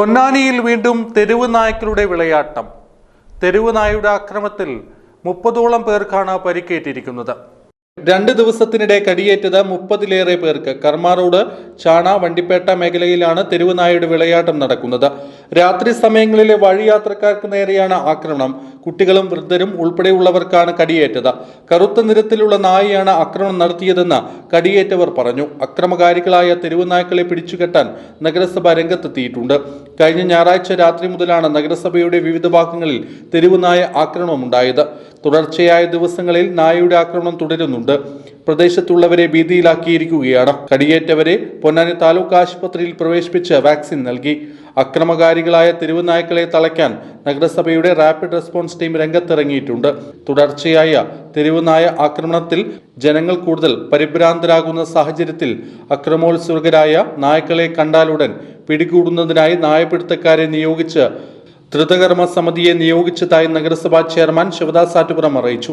പൊന്നാനിയിൽ വീണ്ടും തെരുവ് നായ്ക്കളുടെ വിളയാട്ടം. തെരുവ് നായയുടെ ആക്രമത്തിൽ മുപ്പതോളം പേർക്കാണ് പരിക്കേറ്റിരിക്കുന്നത്. രണ്ട് ദിവസത്തിനിടെ കടിയേറ്റത് മുപ്പതിലേറെ പേർക്ക്. കർമ്മ റോഡ് ചാണ വണ്ടിപ്പേട്ട മേഖലയിലാണ് തെരുവ് നായയുടെ വിളയാട്ടം നടക്കുന്നത്. രാത്രി സമയങ്ങളിലെ വഴിയാത്രക്കാർക്ക് നേരെയാണ് ആക്രമണം. കുട്ടികളും വൃദ്ധരും ഉൾപ്പെടെയുള്ളവർക്കാണ് കടിയേറ്റത്. കറുത്ത നിറത്തിലുള്ള നായയാണ് ആക്രമണം നടത്തിയതെന്ന് കടിയേറ്റവർ പറഞ്ഞു. അക്രമകാരികളായ തെരുവുനായ്ക്കളെ പിടിച്ചുകെട്ടാൻ നഗരസഭ രംഗത്തെത്തിയിട്ടുണ്ട്. കഴിഞ്ഞ ഞായറാഴ്ച രാത്രി മുതലാണ് നഗരസഭയുടെ വിവിധ ഭാഗങ്ങളിൽ തെരുവുനായ ആക്രമണമുണ്ടായത് തുടർച്ചയായ ദിവസങ്ങളിൽ നായയുടെ ആക്രമണം തുടരുന്നുണ്ട്. പ്രദേശത്തുള്ളവരെ ഭീതിയിലാക്കിയിരിക്കുകയാണ്. കടിയേറ്റവരെ പൊന്നാനി താലൂക്ക് ആശുപത്രിയിൽ പ്രവേശിപ്പിച്ച് വാക്സിൻ നൽകി. അക്രമകാരികളായ തെരുവുനായ്ക്കളെ തളയ്ക്കാൻ നഗരസഭയുടെ റാപ്പിഡ് റെസ്പോൺസ് ടീം രംഗത്തിറങ്ങിയിട്ടുണ്ട്. തുടർച്ചയായ തെരുവുനായ ആക്രമണത്തിൽ ജനങ്ങൾ കൂടുതൽ പരിഭ്രാന്തരാകുന്ന സാഹചര്യത്തിൽ അക്രമോത്സുകരായ നായ്ക്കളെ കണ്ടാലുടൻ പിടികൂടുന്നതിനായി നായപിടുത്തക്കാരെ നിയോഗിച്ച് ധൃതകർമ്മ സമിതിയെ നിയോഗിച്ചതായി നഗരസഭാ ചെയർമാൻ ശിവദാസ് ആറ്റുപുറം അറിയിച്ചു.